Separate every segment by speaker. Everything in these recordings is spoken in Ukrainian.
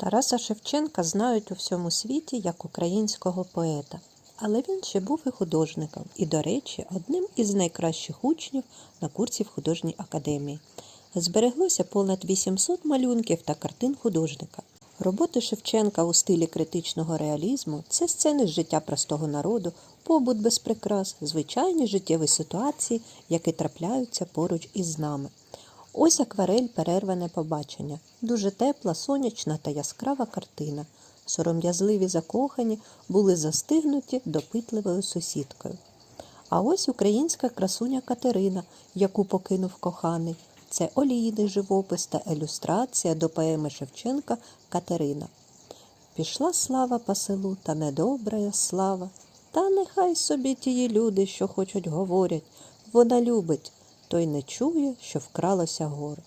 Speaker 1: Тараса Шевченка знають у всьому світі як українського поета, але він ще був і художником, і, до речі, одним із найкращих учнів на курсі в художній академії. Збереглося понад 800 малюнків та картин художника. Роботи Шевченка у стилі критичного реалізму це сцени з життя простого народу, побут без прикрас, звичайні життєві ситуації, які трапляються поруч із нами. Ось акварель перерване побачення. Дуже тепла, сонячна та яскрава картина. Сором'язливі закохані були застигнуті допитливою сусідкою. А ось українська красуня Катерина, яку покинув коханий. Це олійний живопис та ілюстрація до поеми Шевченка Катерина. Пішла слава по селу, та недобрая слава. Та нехай собі тії люди, що хочуть говорять, вона любить, той не чує, що вкралося горе.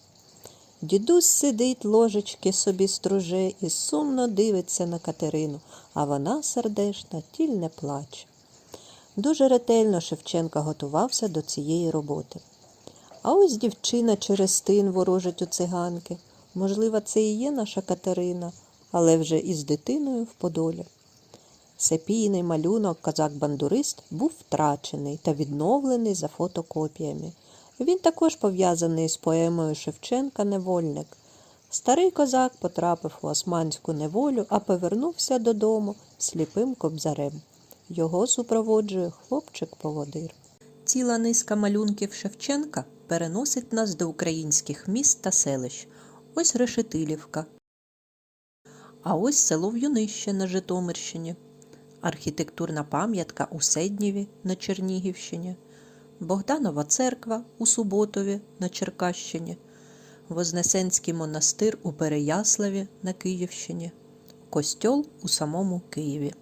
Speaker 1: Дідусь сидить, ложечки собі струже і сумно дивиться на Катерину, а вона сердешна, тіль не плаче. Дуже ретельно Шевченка готувався до цієї роботи. А ось дівчина через тин ворожить у циганки. Можливо, це і є наша Катерина, але вже із дитиною в Подолі. Сепійний малюнок козак-бандурист був втрачений та відновлений за фотокопіями. Він також пов'язаний з поемою Шевченка Невольник. Старий козак потрапив у османську неволю, а повернувся додому сліпим кобзарем. Його супроводжує хлопчик-поводир. Ціла низка малюнків Шевченка переносить нас до українських міст та селищ. Ось Решетилівка. А ось село В'юнище на Житомирщині, архітектурна пам'ятка у Седнєві на Чернігівщині, Богданова церква у Суботові на Черкащині, Вознесенський монастир у Переяславі на Київщині, Костьол у самому Києві.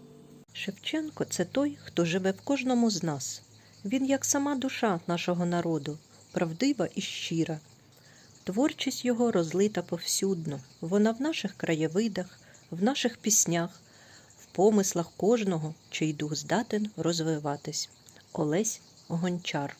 Speaker 1: Шевченко це той, хто живе в кожному з нас. Він як сама душа нашого народу, правдива і щира. Творчість його розлита повсюдно. Вона в наших краєвидах, в наших піснях, в помислах кожного, чий дух здатен розвиватись. Олесь Гончар